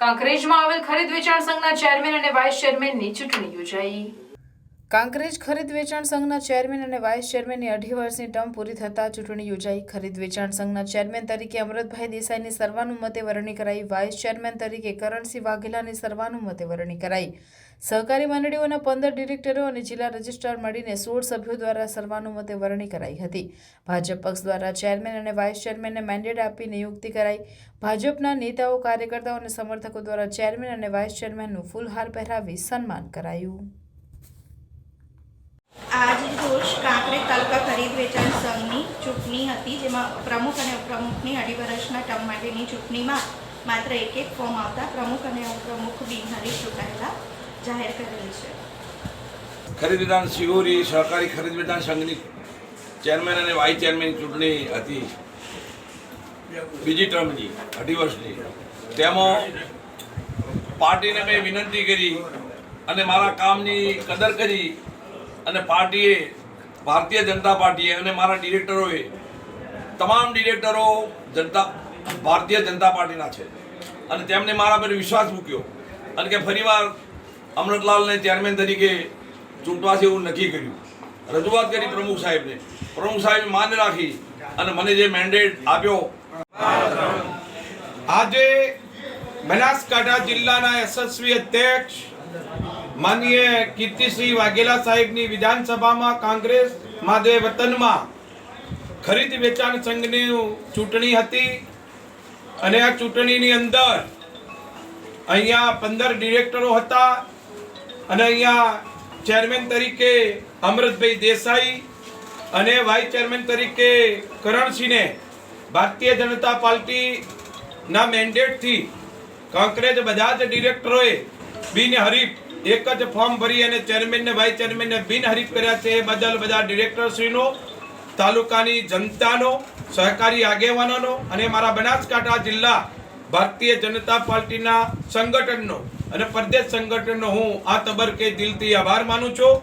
કાંકરેજમાં આવેલ ખરીદ વેચાણ સંઘના ચેરમેન અને વાઇસ ચેરમેનની ચૂંટણી યોજાઈ. કાંકરેજ ખરીદ વેચાણ સંઘના ચેરમેન અને વાઇસ ચેરમેનની અઢી વર્ષની ટર્મ પૂરી થતાં ચૂંટણી યોજાઈ. ખરીદ વેચાણ સંઘના ચેરમેન તરીકે અમૃતભાઈ દેસાઈની સર્વાનુમતે વરણી કરાઈ. વાઇસ ચેરમેન તરીકે કરણસિંહ વાઘેલાની સર્વાનુમતે વરણી કરાઈ. સહકારી મંડળીઓના પંદર ડિરેક્ટરો અને જિલ્લા રજિસ્ટ્રાર મળીને સોળ સભ્યો દ્વારા સર્વાનુમતે વરણી કરાઈ હતી. ભાજપ પક્ષ દ્વારા ચેરમેન અને વાઇસ ચેરમેનને મેન્ડેટ આપી નિયુક્તિ કરાઈ. ભાજપના નેતાઓ, કાર્યકર્તાઓ અને સમર્થકો દ્વારા ચેરમેન અને વાઇસ ચેરમેનનું ફૂલહાર પહેરાવી સન્માન કરાયું આજ કાંકરેજ તાલુકા ખરીદ વેચાણ સંઘની ચૂંટણી હતી, જેમાં પ્રમુખ અને ઉપપ્રમુખની અઢી વર્ષના ટર્મ માટેની ચૂંટણીમાં માત્ર એક એક ફોર્મ આવતા પ્રમુખ અને ઉપપ્રમુખ બિનહરીફ ચૂંટાયેલા જાહેર કરેલ છે. ખરીદ વિધાન શિહોરી સહકારી ખરીદ વિધાન સંઘની ચેરમેન અને વાઇસ ચેરમેન ચૂંટણી હતી. બીજી ટર્મની, અઢી વર્ષની. તેમાં પાર્ટીને મેં વિનંતી કરી અને મારા કામની કદર કરી અને પાર્ટીએ ભારતીય જનતા પાર્ટીએ અને મારા ડિરેક્ટરોએ, તમામ ડિરેક્ટરો જનતા, ભારતીય જનતા પાર્ટીના છે. અને તેમને મારા પર વિશ્વાસ મૂક્યો. અને કે ફરીવાર અમૃતલાલને ચેરમેન તરીકે ચૂંટવાશે એવું નક્કી કર્યું. રજૂઆત કરી પ્રમુખ સાહેબને. પ્રમુખ સાહેબ માન રાખી અને મને જે મેન્ડેટ આપ્યો. આજે બનાસકાંઠા જિલ્લાના યશસ્વી અધ્યક્ષ માનનીય કીર્તિસિંહ વાઘેલા સાહેબની વિધાનસભામાં કોંગ્રેસ માદે વતનમાં ખરીદ વેચાણ સંઘની ચૂંટણી હતી અને આ ચૂંટણીની અંદર અહીંયા પંદર ડિરેક્ટરો હતા અને અહીંયા ચેરમેન તરીકે અમૃતભાઈ દેસાઈ અને વાઇસ ચેરમેન તરીકે કરણસિંહને ભારતીય જનતા પાર્ટીના મેન્ડેટથી કોંગ્રેસ બધા જ ડિરેક્ટરોએ બિનહરીફ એક જ ફોર્મ ભરી અને ચેરમેન ને વાઇસ ચેરમેનને બિનહરીફ કર્યા છે. એ બદલ બધા ડિરેક્ટરશ્રીનો તાલુકાની જનતાનો, સહકારી આગેવાનોનો અને મારા બનાસકાંઠા જિલ્લા ભારતીય જનતા પાર્ટીના સંગઠનનો અને પ્રદેશ સંગઠનનો હું આ તબરકે દિલથી આભાર માનું છું.